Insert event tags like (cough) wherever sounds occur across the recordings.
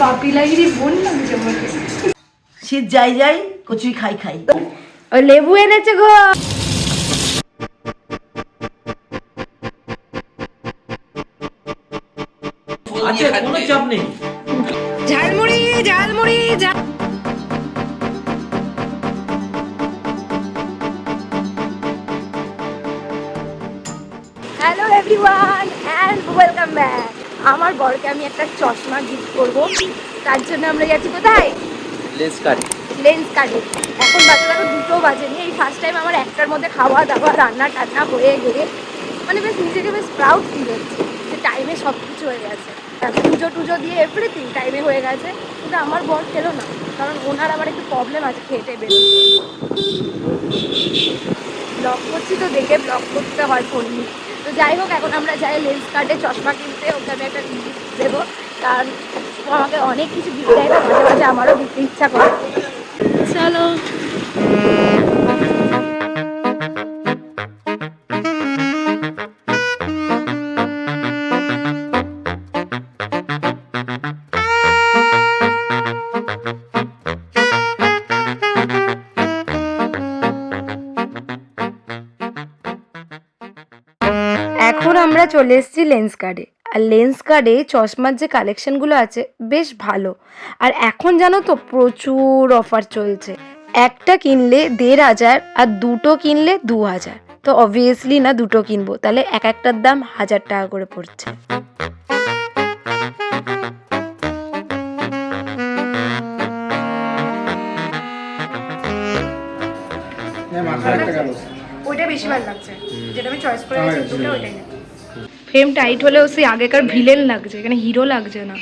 বাপিলাগিরি বোন লাগছে আমাকে শীত যাই যাই কচুরি খাই খাই। ওই লেবু এনেছে গো। আছে কোনো চাপ নেই। ঝালমুড়ি ঝালমুড়ি ঝাল hello everyone and welcome back আমার বরকে আমি একটা চশমা গিফট করব। তার জন্য আমরা যাচ্ছি কোথায়? লেন্স কাট লেন্স কাটে এখন বাজে দেখো দুটো বাজেনি। এই ফার্স্ট টাইম আমার একটার মধ্যে খাওয়া দাওয়া রান্না টান্না হয়ে গেলে মানে বেশ নিজেকে বেশ প্রাউড ফিল হচ্ছে যে টাইমে সব কিছু হয়ে গেছে। পুজো টুজো দিয়ে এভরিথিং টাইমে হয়ে গেছে। কিন্তু আমার বর খেলো না কারণ ওনার আবার একটু প্রবলেম আছে খেটে বেরো ব্লগ করছি তো দেখে ব্লগ করতে হয় ফোন নিয়ে। তো যাই হোক, এখন আমরা যাই লেন্স কার্ডে চশমা কিনতে ওকে আমি একটা দেবো। কারণ আমাকে অনেক কিছু গিফট দেয় মাঝে মাঝে আমারও দিতে ইচ্ছা করে। চলো। এখন আমরা চলে এসেছি লেন্স কার্ডে আর লেন্স কার্ডে চশমার যে কালেকশনগুলো আছে বেশ ভালো। আর এখন জানো তো প্রচুর অফার চলছে। একটা কিনলে দেড় হাজার আর দুটো কিনলে দু হাজার। তো অবভিয়াসলি না দুটো কিনবো। তাহলে এক একটার দাম হাজার টাকা করে পড়ছে। ওইটা বেশি ভালো লাগছে। যেটা আমি চয়েস করে ওইটাই। ফ্রেম টাইট হলেও সেই আগেকার ভিলেন লাগছে এখানে হিরো লাগছে না।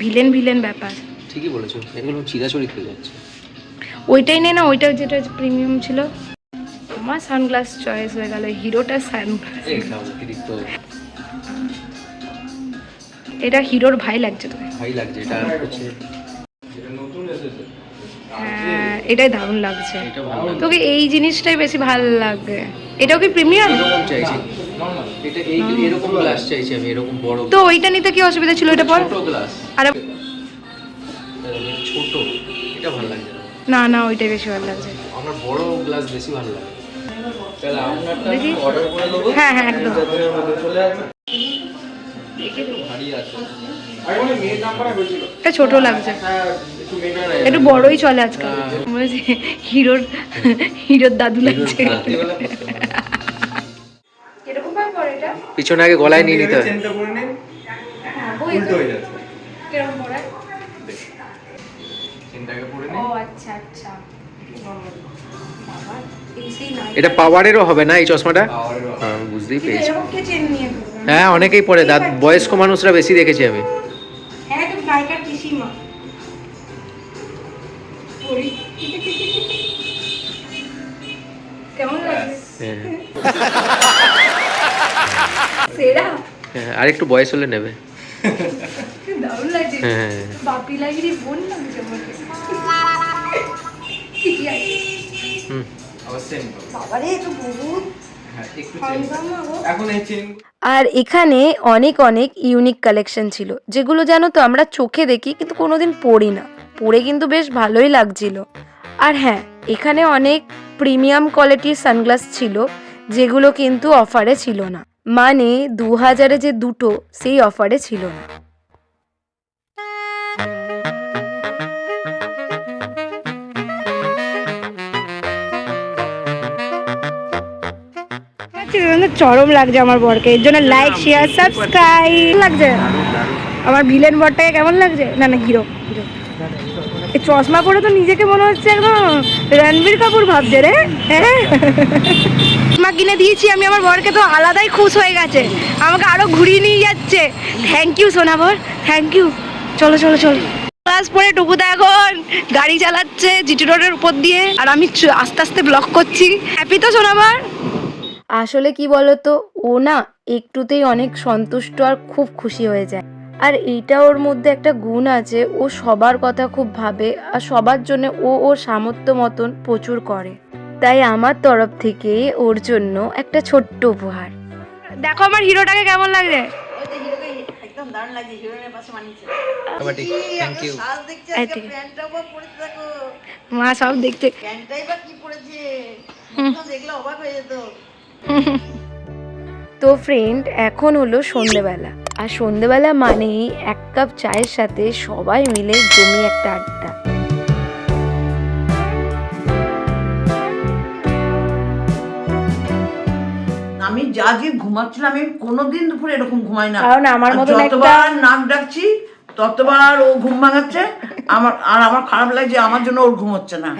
ভিলেন ভিলেন ব্যাপার। ঠিকই বলেছ এগুলো চিরাচরিত হয়ে যাচ্ছে। ওইটাই নে না ওইটা যেটা প্রিমিয়াম ছিল। আমার সানগ্লাস চয়েস হয়ে গেল হিরোটা সানগ্লাস এটা হিরোর ভাই লাগছে তোকে ভাই লাগছে এটা হচ্ছে হ্যাঁ এটাই দারুণ লাগছে। তোকে এই জিনিসটাই বেশি ভালো লাগে এটাও কি প্রিমিয়াম চাইছি? এটা এই এরকম গ্লাস চাইছি আমি এরকম বড় তো ওইটা নিতে কি অসুবিধা ছিল এটা পর? ছোট গ্লাস আর ছোট এটা ভালো লাগছে না। না না ওইটাই বেশি ভালো লাগছে। আমার বড় গ্লাস বেশি ভালো লাগে। তাহলে আপনারটা অর্ডার করে দেবো। হ্যাঁ হ্যাঁ একদম। ভারী আছে। এটা ছোট লাগছে। একটু বড়ই চলে আজকাল। হিরোর হিরোর দাদু লাগছে। পিছনে আগে গলায় নিয়ে নিতে হয়। এটা পাওয়ারেরও হবে না এই চশমাটা? হ্যাঁ বুঝতেই পেরেছি? হ্যাঁ অনেকেই পড়ে দাঁত বয়স্ক মানুষরা বেশি দেখেছি আমি। হ্যাঁ কেমন লাগছে? হ্যাঁ হ্যাঁ, আর একটু বয়স হলে নেবে। হ্যাঁ। হুম। গো। আর। এখানে অনেক অনেক ইউনিক কালেকশন ছিল। যেগুলো জানো তো আমরা চোখে দেখি কিন্তু কোনোদিন পড়ি না। পরে কিন্তু বেশ ভালোই লাগছিল। আর হ্যাঁ এখানে অনেক প্রিমিয়াম কোয়ালিটির সানগ্লাস ছিল যেগুলো কিন্তু অফারে ছিল না। মানে দু হাজারে যে দুটো, সেই অফারে ছিল না। চরম লাগছে আমার বরকে। এর জন্য লাইক শেয়ার সাবস্ক্রাইব লাগছে? আমার ভিলেন বরটাকে কেমন লাগছে? না না, হিরো চশমা পরে তো নিজেকে মনে হচ্ছে একদম রণবীর কাপুর ভাবছে রে হ্যাঁ? চশমা কিনে দিয়েছি, আমি আমার বরকে তো আলাদাই খুশ হয়ে গেছে। আমাকে আরও ঘুরিয়ে নিয়ে যাচ্ছে। থ্যাংক ইউ সোনা বর থ্যাংক ইউ চলো চলো চলো। ক্লাস পরে টুকুদা এখন গাড়ি চালাচ্ছে জিটি রোডের উপর দিয়ে, আর আমি আস্তে আস্তে ব্লক করছি। হ্যাপি তো, সোনাবার? আসলে কি বলতো, ও না একটুতেই অনেক সন্তুষ্ট আর খুব খুশি হয়ে যায়। আর এইটা ওর মধ্যে একটা গুণ আছে, ও সবার কথা খুব ভাবে, আর সবার জন্য ও ওর সামর্থ্য মতন প্রচুর করে। তাই আমার তরফ থেকে ওর জন্য একটা ছোট্ট উপহার। দেখো আমার হিরোটাকে কেমন লাগছে? দেখো। মা সব হয়ে যেত। তো ফ্রেন্ড এখন হলো সন্ধেবেলা। আর সন্ধেবেলা মানেই এক কাপ চায়ের সাথে সবাই মিলে জমি একটা আড্ডা। আমি যা যে ঘুমাচ্ছিলাম আমি কোনোদিন দুপুরে এরকম ঘুমাই না। কারণ আমার আর মতন একটা- যতবার নাক ডাকছি ততবার ও ঘুম ভাঙাচ্ছে। আমার আর আমার খারাপ লাগছে আমার জন্য ওর ঘুম হচ্ছে না।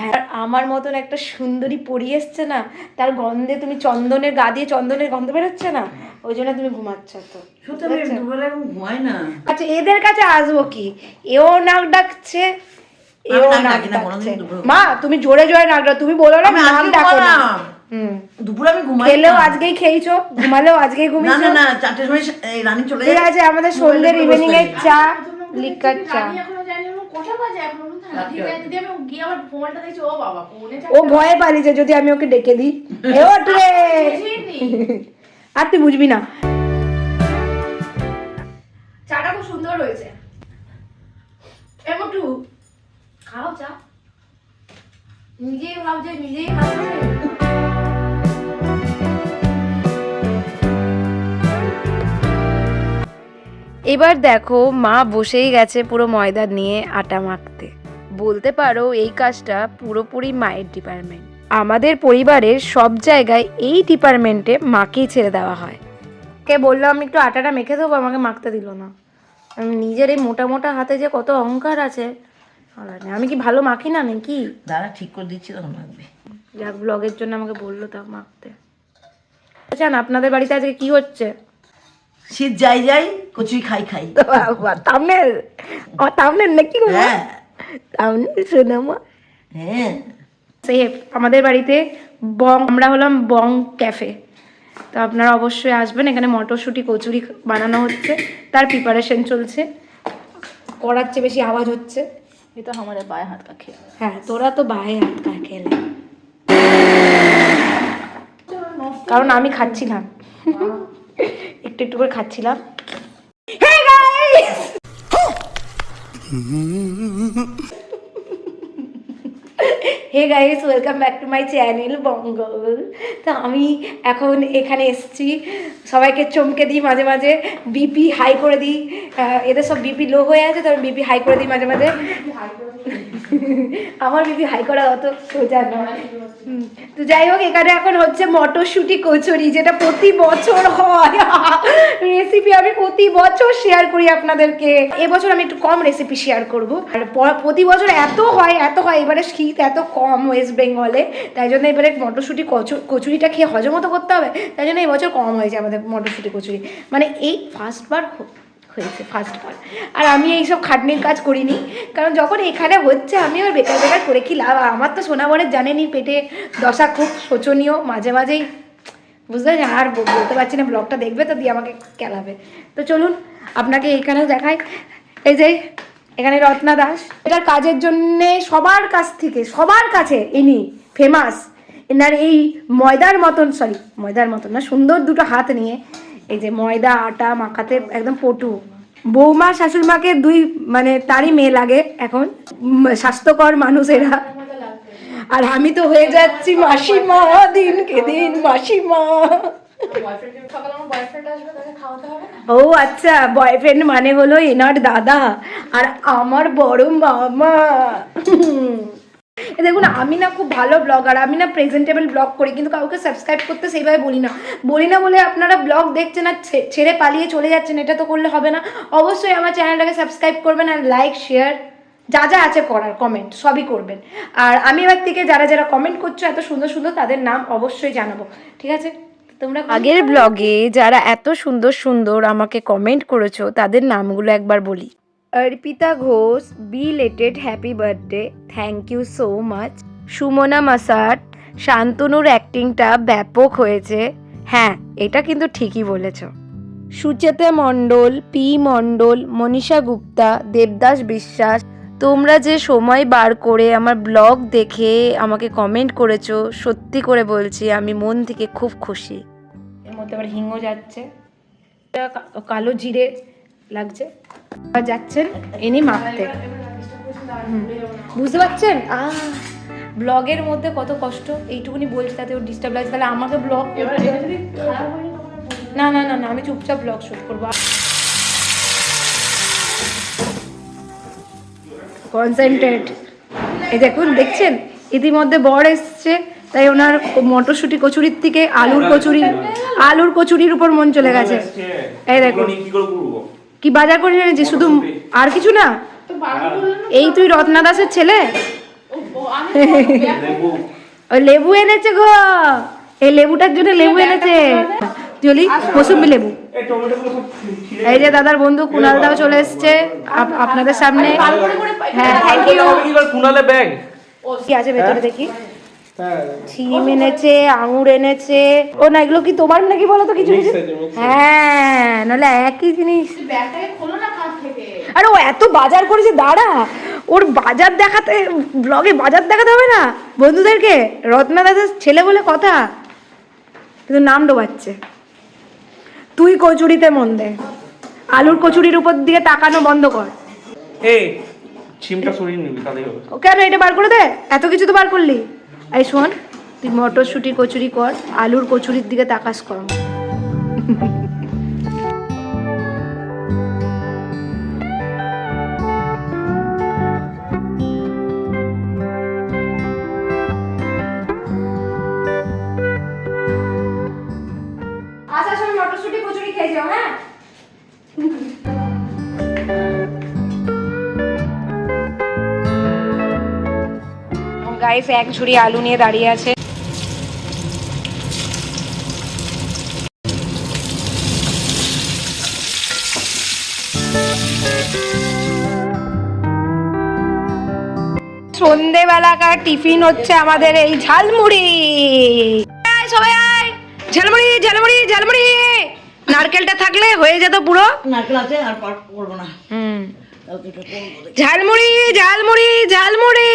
আমার মতন একটা সুন্দরী পরি এসছে না তার গন্ধে তুমি চন্দনের গা দিয়ে চন্দনের গন্ধ বেরোচ্ছে না ওই জন্য তুমি ঘুমাচ্ছ তো। সত্যি আমি দুপুরে এরকম ঘুমাই না। আচ্ছা এদের কাছে আসব কি? এও নাক ডাকছে এও নাক ডাকছে। মা তুমি জোরে জোরে নাক ডাক তুমি বলো না আজকে ডাকো না। দুপুরে আমি ঘুমাই খেলেও আজকেই খেয়েছো? ঘুমালেও আজকেই না ঘুমিয়েছো? না না চারটের সময় এই রানী চলে ঠিক আছে আমাদের সন্ধ্যের ইভিনিং এর চা লিকার চা। ও বাবা ফোনে ও ভয়ে পালিয়েছে যদি আমি ওকে ডেকে দিই। (laughs) আর তুই বুঝবি না। চাটা খুব সুন্দর হয়েছে। এ মোটু খাও চা। নিজেই ভাবছে নিজেই এবার দেখো মা বসেই গেছে পুরো ময়দা নিয়ে আটা মাখতে। বলতে পারো এই কাজটা পুরোপুরি মায়ের ডিপার্টমেন্ট আমাদের পরিবারের সব জায়গায় এই ডিপার্টমেন্টে মাকেই ছেড়ে দেওয়া হয়। কে বলল আমি একটু আটাটা মেখে দেবো আমাকে মাখতে দিল না। আমি নিজের এই মোটা মোটা হাতে যে কত অহংকার আছে। আমি কি ভালো মাখি না নাকি? দাঁড়া ঠিক করে দিচ্ছি তখন লাগবে যাক ব্লগের জন্য আমাকে বলল তা মাখতে। জান আপনাদের বাড়িতে আজকে কি হচ্ছে? শীত যাই যাই কচুরি খাই খাই। তামনের আমার তামনের নাকি হ্যাঁ। তামনের শোনা মা। হ্যাঁ। সেফ আমাদের বাড়িতে বং আমরা হলাম বং ক্যাফে। তো আপনারা অবশ্যই আসবেন এখানে মটরশুঁটি কচুরি বানানো হচ্ছে। তার প্রিপারেশন চলছে। করার চেয়ে বেশি আওয়াজ হচ্ছে। এটা আমাদের বায়ে হাত কাছে হ্যাঁ তোরা তো বাহে হাত কা খেলে (laughs) কারণ আমি খাচ্ছিলাম একটু একটু করে খাচ্ছিলাম। Hey guys welcome back to my channel বঙ্গল তো আমি এখন এখানে এসেছি। সবাইকে চমকে দিই মাঝে মাঝে। বিপি হাই করে দিই। এদের সব বিপি লো হয়ে আছে তো বিপি হাই করে দিই মাঝে মাঝে। আমার বিপি হাই করা অত সোজা নয়। তো যাই হোক, এখানে এখন হচ্ছে মটরশুঁটি কচুরি, যেটা প্রতি বছর হয়। রেসিপি আমি প্রতি বছর শেয়ার করি আপনাদেরকে। এবছর আমি একটু কম রেসিপি শেয়ার করব। আর প্রতি বছর এত হয় এত হয়, এবারে শীত এত কম ওয়েস্ট বেঙ্গলে তাই জন্য এবারে মটরশুঁটি কচু কচুরিটা খেয়ে হজমও তো করতে হবে। তাই জন্য এবছর কম হয়েছে আমাদের মটরশুঁটি কচুরি। মানে এই ফার্স্টবার হয়েছে ফার্স্ট বার আর আমি এইসব খাটনির কাজ করিনি, কারণ যখন এখানে হচ্ছে, আমি আর বেকার বেকার করে কি লাভ? আমার তো সোনাবরের জানেনি পেটে দশা খুব শোচনীয়, মাঝে মাঝেই বুঝতে পারছি আর বলতে পারছি না ব্লগটা দেখবে তো, দিয়ে আমাকে কেলাবে। তো চলুন, আপনাকে এখানে দেখাই। এই যে, এখানে রত্না দাস। এটার কাজের জন্যে সবার কাছ থেকে, সবার কাছে ইনি ফেমাস এনার এই ময়দার মতন সরি ময়দার মতন না, সুন্দর দুটো হাত নিয়ে, এই যে ময়দা, আটা, মাখাতে, একদম পটু। বৌমা, শাশুড়িমাকে দুই মানে তারই মেয়ে লাগে এখন। স্বাস্থ্যকর মানুষেরা। আর আমি তো হয়ে যাচ্ছি মাসিমা, দিনকে দিন মাসিমা। ও আচ্ছা বয়ফ্রেন্ড মানে হলো এনার দাদা আর আমার বড় মামা। দেখুন আমি না খুব ভালো ব্লগার আমি না প্রেজেন্টেবল ব্লগ করি কিন্তু কাউকে সাবস্ক্রাইব করতে সেইভাবে বলি না। বলি না বলে আপনারা ব্লগ দেখছেন আর ছেড়ে পালিয়ে চলে যাচ্ছেন এটা তো করলে হবে না। অবশ্যই আমার চ্যানেলটাকে সাবস্ক্রাইব করবেন আর লাইক শেয়ার যা যা আছে করার কমেন্ট সবই করবেন। আর আমি এবার থেকে যারা যারা কমেন্ট করছ এত সুন্দর সুন্দর তাদের নাম অবশ্যই জানাব ঠিক আছে? তোমরা আগের ব্লগে যারা এত সুন্দর সুন্দর আমাকে কমেন্ট করেছ তাদের নামগুলো একবার বলি। Arpita Ghosh belated happy birthday thank you so much Sumana Masat, শান্তনুর অ্যাক্টিংটা ব্যাপক হয়েছে। হ্যাঁ এটা কিন্তু ঠিকই বলেছ। সুচেতা মণ্ডল, পি মণ্ডল, মনীষা গুপ্তা, দেবদাস বিশ্বাস, তোমরা যে সময় বার করে আমার ব্লগ দেখে আমাকে কমেন্ট করেছ, সত্যি করে বলছি, আমি মন থেকে খুব খুশি। এর মধ্যে আবার হিংও যাচ্ছে। কালো জিরে লাগছে? যাচ্ছেন? ইনি মাপতে। বুঝতে পারছেন? ব্লগের মধ্যে কত কষ্ট। এইটুকুনি বলছি তাতে ওর ডিস্টার্ব লাগছে। তাহলে আমাকে ব্লগ না। না না না আমি চুপচাপ ব্লগ শুট করব। কনসেন্ট্রেট এই দেখুন দেখছেন? ইতিমধ্যে বর এসছে তাই ওনার মটরশুটি কচুরির থেকে আলুর কচুরি আলুর কচুরির উপর মন চলে গেছে। এই দেখুন। কি বাজার করে এনেছি শুধু আর কিছু না? এই তুই রত্না দাসের ছেলে? ওই লেবু। এনেছে গো। এই লেবুটার জন্য লেবু এনেছে। জলি মৌসুম্বি লেবু। এই যে দাদার বন্ধু কুনাল দাও চলে এসছে। আপ- আপনাদের সামনে। হ্যাঁ থ্যাংক ইউ কুনালে ব্যাগ। কি আছে ভেতরে দেখি? শিম এনেছে আঙুর এনেছে। ও না এগুলো কি তোমার নাকি বলো তো কিছু কিছু? হ্যাঁ নাহলে একই জিনিস। ব্যাগটাকে খোলো না কাঁধ থেকে? আরে ও এত বাজার করেছে দাঁড়া। ওর বাজার দেখাতে ব্লগে বাজার দেখাতে হবে না? বন্ধুদেরকে রত্না দাদার ছেলে বলে কথা। কিন্তু নাম ডোবাচ্ছে। তুই কচুরিতে মন দে। আলুর কচুরির উপর দিকে তাকানো বন্ধ কর। এই সিমটা সরিয়ে নিবি তাহলেই হবে। ও কেন এটা বার করে দে? এত কিছু তো বার করলি। এই শোন তুই মটরশুঁটির কচুরি কর আলুর কচুরির দিকে তাকাস কর। গাইস এক ঝুড়ি আলু নিয়ে দাঁড়িয়ে আছে। সন্ধেবেলাকার টিফিন হচ্ছে আমাদের এই ঝালমুড়ি। সবাই আয়। ঝালমুড়ি ঝালমুড়ি ঝালমুড়ি। নারকেলটা থাকলে হয়ে যেত পুরো। নারকেল আছে আর করব না। ঝালমুড়ি ঝালমুড়ি ঝালমুড়ি।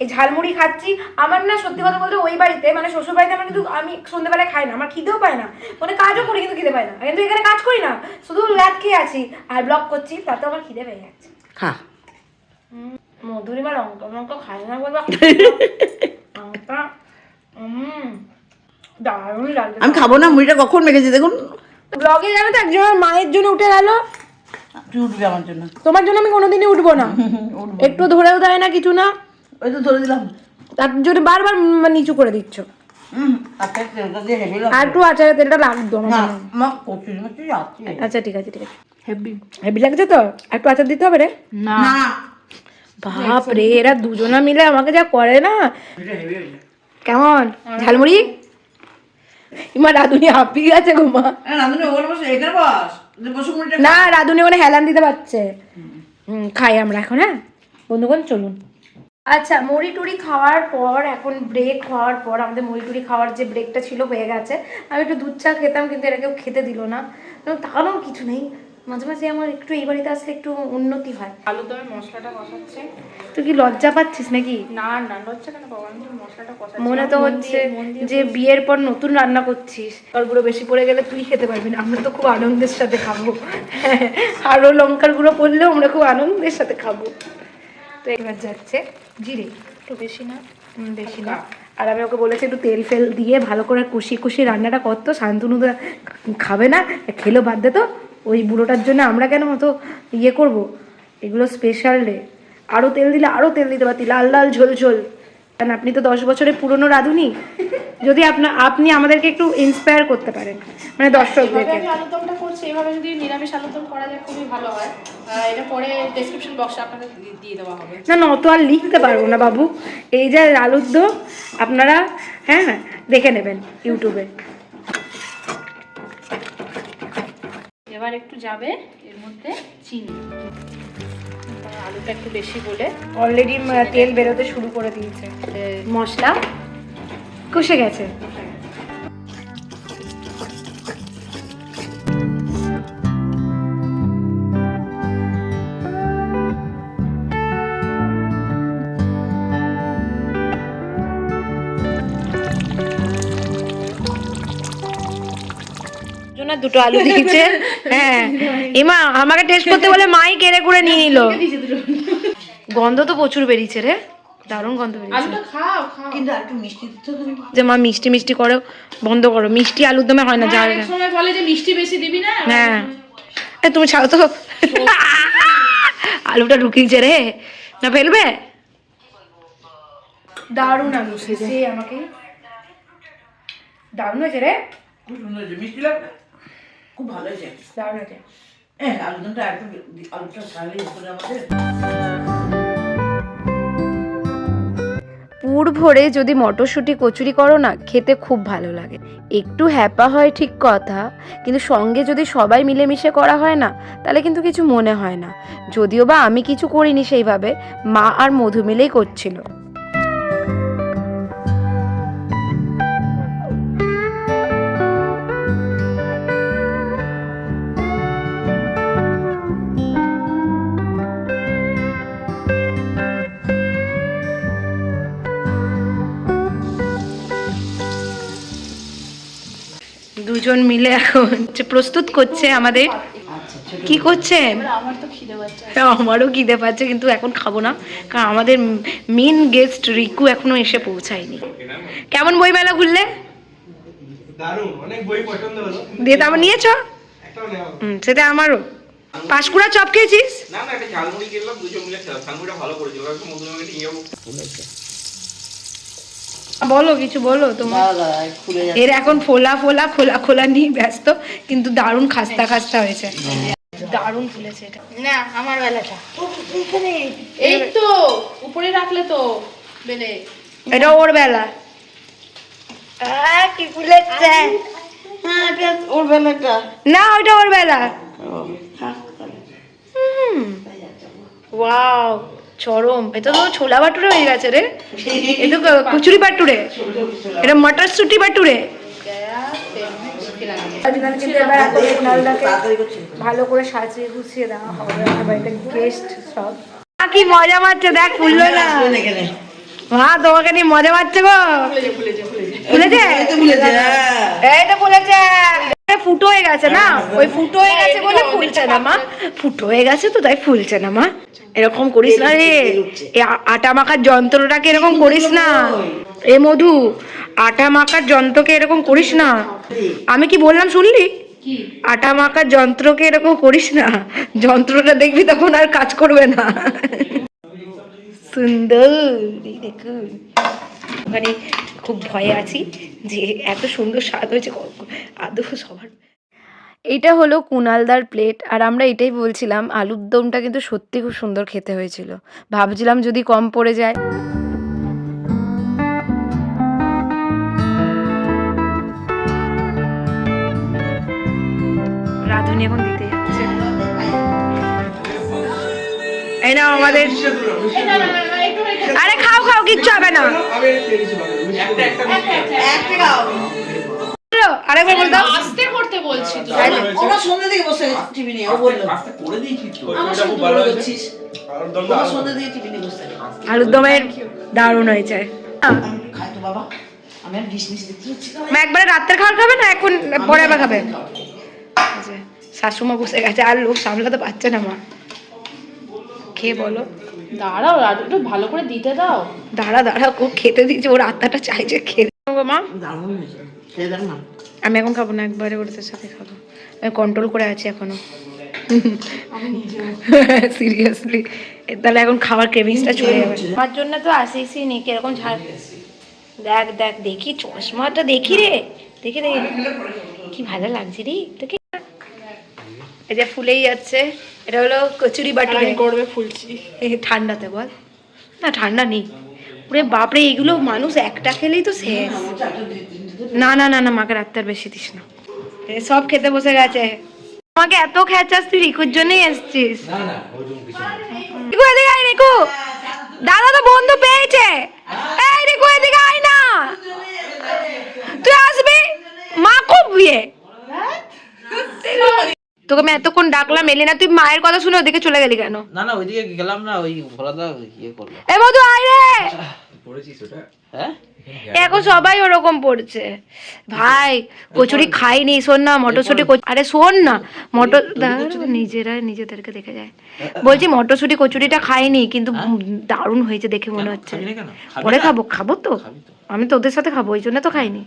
এই ঝালমুড়ি খাচ্ছি। আমার না সত্যি কথা বলতে ওই বাড়িতে মানে শ্বশুর বাড়িতে আমার কিন্তু আমি সন্ধ্যেবেলায় খাই না আমার খিদেও পায় না। মানে কাজও করি কিন্তু খিদে পায় না। কিন্তু এখানে কাজ করি না শুধু ল্যাদ খেয়ে আছি আর ব্লগ করছি তাতে আমার খিদে পেয়ে যাচ্ছে। খা। মধুরিমা লঙ্কা লঙ্কা খাই না বলবা। লঙ্কা দারুণ আমি খাব না মুড়িটা কখন মেখেছি দেখুন। ব্লগে জানো তো একজনের মায়ের জন্য উঠে গেল। তুই উঠবি আমার জন্য। তোমার জন্য আমি কোনোদিনই উঠবো না। (laughs) একটু ধরেও দেয় না কিছু না। ওই তো ধরে দিলাম। তার জন্য বারবার উম নিচু করে দিচ্ছ। আর একটু আচারের তেলটা লাগতো মনে আচ্ছা ঠিক আছে ঠিক আছে। হেভি হেভি লাগছে তো? একটু আচার দিতে হবে রে? না। বাপ রে এরা দুজনা মিলে আমাকে যা করে না। কেমন? ঝালমুড়ি? ইমা রাধুনি হাঁপিয়ে গেছে গো মা। রাঁধুনি ওখানে বসে এখানে বস। যে বসে মুড়িটা না রাধুনি ওখানে হেলান দিতে পারছে। হুম খাই আমরা এখন হ্যাঁ? বন্ধুগণ চলুন। আচ্ছা মুড়ি টুড়ি খাওয়ার পর এখন ব্রেক হওয়ার পর আমাদের মুড়ি টুড়ি খাওয়ার যে ব্রেকটা ছিল হয়ে গেছে। আমি একটু দুধ চা খেতাম কিন্তু এরা কেউ খেতে দিল না। তারও কিছু নেই। মাঝে মাঝে আমার একটু এই বাড়িতে আসলে একটু উন্নতি হয়। আলু দমে মশলাটা কষাচ্ছে। তুই কি লজ্জা পাচ্ছিস নাকি? না না লজ্জা কেন বাবা আমি মশলাটা কষাচ্ছি। মনে তো হচ্ছে যে বিয়ের পর নতুন রান্না করছিস। আর গুঁড়ো বেশি পড়ে গেলে তুই খেতে পারবি না। আমরা তো খুব আনন্দের সাথে খাব। হ্যাঁ, আরও লঙ্কার গুঁড়ো পড়লেও আমরা খুব আনন্দের সাথে খাব। তো এবার যাচ্ছে জিরে। একটু বেশি না? বেশি না। আর আমি ওকে বলেছি একটু তেল ফেল দিয়ে ভালো করে কুশি কুশি রান্নাটা করতো শান্তনুদা খাবে না খেলো বাদ দে তো। ওই বুড়োটার জন্য আমরা কেন অত ইয়ে করব? এগুলো স্পেশাল ডে আরও তেল দিলে আরও তেল দিতে পারতি লাল লাল ঝোল ঝোল। কারণ আপনি তো দশ বছরের পুরনো রাঁধুনি। যদি আপনার আপনি আমাদেরকে একটু ইন্সপায়ার করতে পারেন মানে এভাবে দর্শকদেরকে আলুদমটা করছি এভাবে যদি নিরামিষ আলুদম করা যায় খুবই ভালো হয়। এটা পরে ডেসক্রিপশন বক্সে আপনাদের দিয়ে দেওয়া হবে। না না অত আর লিখতে পারব না বাবু। এই যে আলুর দম আপনারা হ্যাঁ দেখে নেবেন ইউটিউবে। এবার একটু যাবে এর মধ্যে চিনি। আলুটা একটু বেশি বলে। অলরেডি তেল বেরোতে শুরু করে দিয়েছে। মশলা। কষে গেছে। জন্য দুটো আলু দিয়েছে। হ্যাঁ। এমা আমাকে টেস্ট করতে বলে মাই কেড়ে করে নিয়ে নিল। গন্ধ তো প্রচুর বেরিয়েছে রে। দারুণ গন্ধ বেরিয়েছে। যে মা মিষ্টি মিষ্টি করো বন্ধ করো। মিষ্টি আলুর দমে হয় না হ্যাঁ, না সময় বলে যে মিষ্টি বেশি দিবি না হ্যাঁ। এ, তুমি ছাড়ো তো। আলুটা ঢুকিয়েছে রে। না ফেলবে? দারুণ আলু সে আমাকে। দারুণ হয়েছে রে। খুব সুন্দর হয়েছে। মিষ্টি লাগবে? খুব ভালো হয়েছে। দারুণ হয়েছে। হ্যাঁ আলুদমটা একটু আলুটা খাইলে উপরে আমাদের পুর ভরে যদি মটরশুঁটি কচুরি করো না খেতে খুব ভালো লাগে। একটু হ্যাপা হয় ঠিক কথা কিন্তু সঙ্গে যদি সবাই মিলেমিশে করা হয় না তাহলে কিন্তু কিছু মনে হয় না। যদিও বা আমি কিছু করিনি সেইভাবে মা আর মধু মিলেই করছিল। দুজন মিলে এখন হচ্ছে প্রস্তুত করছে আমাদের। কি করছেন আমার তো খিদে পাচ্ছে। হ্যাঁ, আমারও খিদে পাচ্ছে কিন্তু এখন খাব না। কারণ আমাদের মেন গেস্ট রিকু এখনও এসে পৌঁছায়নি। কেমন বই মেলা ঘুরলে দিয়ে তারপর নিয়েছ? একটাও হুম, সেটা আমারও। পাঁশকুড়া চপ খেয়েছিস? না না একটা ঝালমুড়ি কিনলাম দুজন মিলে ঝালমুড়িটা ভালো করেছিল মধুমাকে নিয়ে যাব বলো কিছু বলো তোমার। এর এখন ফোলা ফোলা খোলা খোলা নিয়ে ব্যস্ত কিন্তু দারুণ খাস্তা খাস্তা হয়েছে। দারুণ ফুলেছে এটা। না আমার বেলাটা। এই তো উপরে রাখলে তো বেলে। এটা ওর বেলা। কি ফুলেছে। হ্যাঁ ওর বেলাটা। না ওইটা ওর বেলা। ওয়াও। চরম। এটা তো ছোলা বাটুরে হয়ে গেছে রে। এটা তো কচুরি বাটুরে এটা মটরশুটি বাটুরে তাড়াতাড়ি ভালো করে সাজিয়ে গুছিয়ে দেওয়া হবে আমার বাড়িতে গেস্ট সব। কি মজা মারছে দেখ ফুললো না। মা তোমাকে নিয়ে মজা মারছে গো। ফুলেছে ফুলেছে হ্যাঁ। এই তো ফুলেছে। এ ফুটো হয়ে গেছে না? ওই ফুটো হয়ে গেছে বলে ফুলছে না মা। ফুটো হয়ে গেছে তো তাই ফুলছে না মা। এরকম করিস না রে। আটা মাখার যন্ত্রটাকে এরকম করিস না। এ মধু আটা মাখার যন্ত্রকে এরকম করিস না। আমি কি বললাম শুনলি? কি? আটা মাখার যন্ত্রকে এরকম করিস না। যন্ত্রটা দেখবি তখন আর কাজ করবে না। সুন্দর। দেখুন। ওখানে খুব ভয়ে আছি যে এত সুন্দর স্বাদ হয়েছে আদৌ সবার। এইটা হলো কুনালদার প্লেট আর আমরা এটাই বলছিলাম আলুর দমটা কিন্তু সত্যি খুব সুন্দর খেতে হয়েছিল। ভাবছিলাম যদি কম পড়ে যায়। রাধুনি এখন দিতে যাচ্ছে। এই নাও আমাদের। আরে খাও খাও কিচ্ছু হবে না। আরেকবার বল দাও। আস্তে করতে বলছি তো। ওরা সন্ধ্যে থেকে বসে টিভি নিয়ে ও বলল। আস্তে করে দিয়েছি তো। আমার খুব ভালো বলে হয়েছে। করছিস। আর দম ওরা সন্ধ্যে থেকে টিভি নিয়ে বসে আলুর দমের দারুণ হয়েছে। খাই তো বাবা। আমি আর ডিশ দেখতে হচ্ছে মা একবারে রাত্রের খাবার খাবে না? এখন পরে আবার খাবে? শাশুমা বসে গেছে আর লোক সামলাতে পারছে না মা। খেয়ে বলো। দাঁড়াও একটু ভালো করে দিতে দাও। দাঁড়া দাঁড়া ও খেতে দিচ্ছে ওর আত্মাটা চাইছে খেতে গো মা। আমি এখন খাব না একবারে ওর সাথে খাব। আমি কন্ট্রোল করে আছি এখনও। সিরিয়াসলি তাহলে এখন খাওয়ার ক্রেভিংসটা চলে যাবে। আমার জন্য তো আসিসই নি কীরকম ঝাল। দেখ দেখ দেখি চশমাটা দেখি রে। দেখি দেখি। কি ভালো লাগছে রে দেখি এই যে ফুলেই যাচ্ছে। এটা হলো কচুরি বাটি করবে ফুলছি ঠান্ডাতে বল। না ঠান্ডা নেই। ওরে বাপরে এগুলো মানুষ একটা খেলেই তো শেষ। না না না না মাকে রাত্রে বেশি দিস না। সব খেতে বসে গেছে। আমাকে এত খেঁচাস তুই রিকুর জন্যই এসছিস। রিকু এদিকে আয় রিকু। দাদা তো বন্ধু পেয়েছে। এই রিকু এদিকে আয় না। তুই আসবি? মা খুব বিয়ে তোকে আমি এতক্ষণ ডাকলাম এলি না তুই মায়ের কথা শুনে ওদিকে চলে গেলি কেন? না না ওইদিকে গেলাম না ওই ভোলাদা ইয়ে করল। এ মধু আয় রে! হ্যাঁ? এখন সবাই ওরকম পড়ছে। ভাই কচুরি খাইনি শোন না মটরশুটি কচ- আরে শোন না মটর দাঁড়া, নিজেরাই নিজেদেরকে দেখে যায়। বলছি মটরশুটি কচুরিটা খাইনি কিন্তু দারুণ হয়েছে দেখে মনে হচ্ছে। পরে খাব খাব তো। আমি তোদের সাথে খাব ওই জন্য তো খাইনি।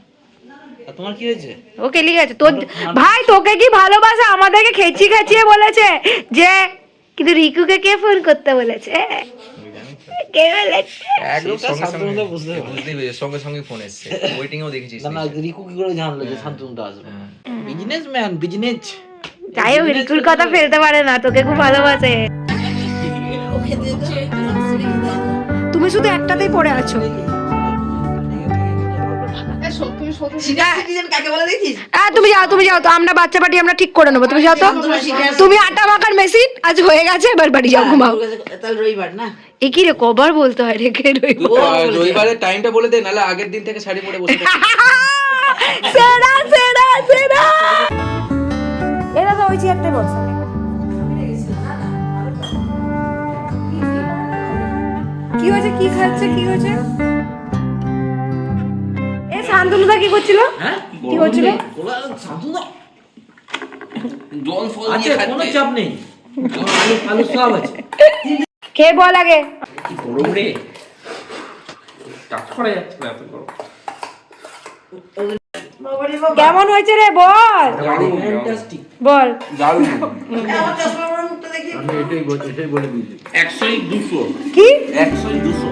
তোমার কি হয়েছে? ও কেলি গেছে তোর ভাই তোকে কি ভালোবাসা? আমাদেরকে খেচি খেচিয়ে বলেছে যে কিন্তু রিকুকে কে ফোন করতে বলেছে? কে বলেছে? একদম শান্তনুদা বুঝতে পারবে পেরেছি। সঙ্গে সঙ্গে ফোন এসছে। ওয়েটিং এও দেখেছিস না না রিকু কি করে জানলো যে শান্তনুদা আসবে? বিজনেস ম্যান বিজনেস যাই হোক রিকুর কথা ফেলতে পারে না তোকে খুব ভালোবাসে। তুমি শুধু একটাতেই পড়ে আছো। হ্যাঁ। তুমি যাও তুমি যাও তো আমরা বাচ্চা পার্টি আমরা ঠিক করে নেব তুমি যাও তো। তুমি আটা মাখার মেশিন আজ হয়ে গেছে এবার বাড়ি যাও ঘুমাও। রবিবার না? এ কি রে কবার বলতে হয় রেখে রবিবারের টাইমটা বলে দে নাহলে আগের দিন থেকে শাড়ি পরে বসে (laughs) সেরা সেরা সেরা! এ দাদা ওই চেয়ারটাই বস কি হয়েছে কি খাচ্ছে কি হয়েছে? শান্তনুদা কি করছিল? কি করছিল? জল ফল আছে কোনো চাপ নেই। আলু আলু সব আছে। খেয়ে বল আগে। কি গরম রে। কাজ করা যাচ্ছে না এত গরম। কেমন হয়েছে রে বল। বল। কি? একশোই দুশো।